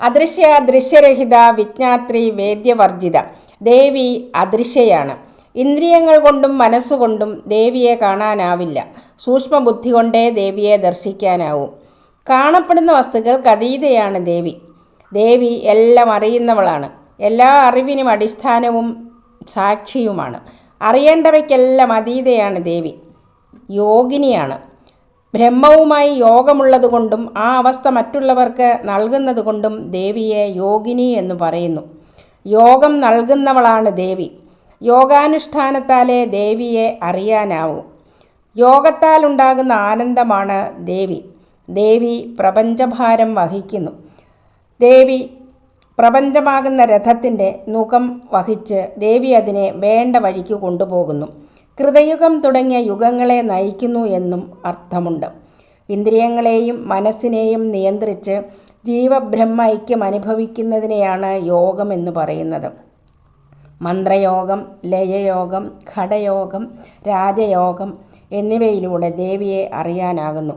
അദൃശ്യ ദൃശ്യരഹിത വിജ്ഞാത്രി വേദ്യവർജിത. ദേവി അദൃശ്യയാണ്. ഇന്ദ്രിയങ്ങൾ കൊണ്ടും മനസ്സുകൊണ്ടും ദേവിയെ കാണാനാവില്ല. സൂക്ഷ്മബുദ്ധി കൊണ്ടേ ദേവിയെ ദർശിക്കാനാവും. കാണപ്പെടുന്ന വസ്തുക്കൾക്ക് അതീതയാണ് ദേവി. ദേവി എല്ലാം അറിയുന്നവളാണ്. എല്ലാ അറിവിനും അടിസ്ഥാനവും സാക്ഷിയുമാണ്. അറിയേണ്ടവയ്ക്കെല്ലാം അതീതയാണ് ദേവി. യോഗിനിയാണ്. ബ്രഹ്മവുമായി യോഗമുള്ളതുകൊണ്ടും ആ അവസ്ഥ മറ്റുള്ളവർക്ക് നൽകുന്നതുകൊണ്ടും ദേവിയെ യോഗിനി എന്ന് പറയുന്നു. യോഗം നൽകുന്നവളാണ് ദേവി. യോഗാനുഷ്ഠാനത്താലേ ദേവിയെ അറിയാനാവൂ. യോഗത്താൽ ഉണ്ടാകുന്ന ആനന്ദമാണ് ദേവി. ദേവി പ്രപഞ്ചഭാരം വഹിക്കുന്നു. ദേവി പ്രപഞ്ചമാകുന്ന രഥത്തിന്റെ മുഖം വഹിച്ച് ദേവി അതിനെ വേണ്ട വഴിക്ക് കൊണ്ടുപോകുന്നു. കൃതയുഗം തുടങ്ങിയ യുഗങ്ങളെ നയിക്കുന്നു എന്നും അർത്ഥമുണ്ട്. ഇന്ദ്രിയങ്ങളെയും മനസ്സിനെയും നിയന്ത്രിച്ച് ജീവബ്രഹ്മൈക്യം അനുഭവിക്കുന്നതിനെയാണ് യോഗം എന്ന് പറയുന്നത്. മന്ത്രയോഗം ലയയോഗം ഘടയോഗം രാജയോഗം എന്നിവയിലൂടെ ദേവിയെ അറിയാനാകുന്നു.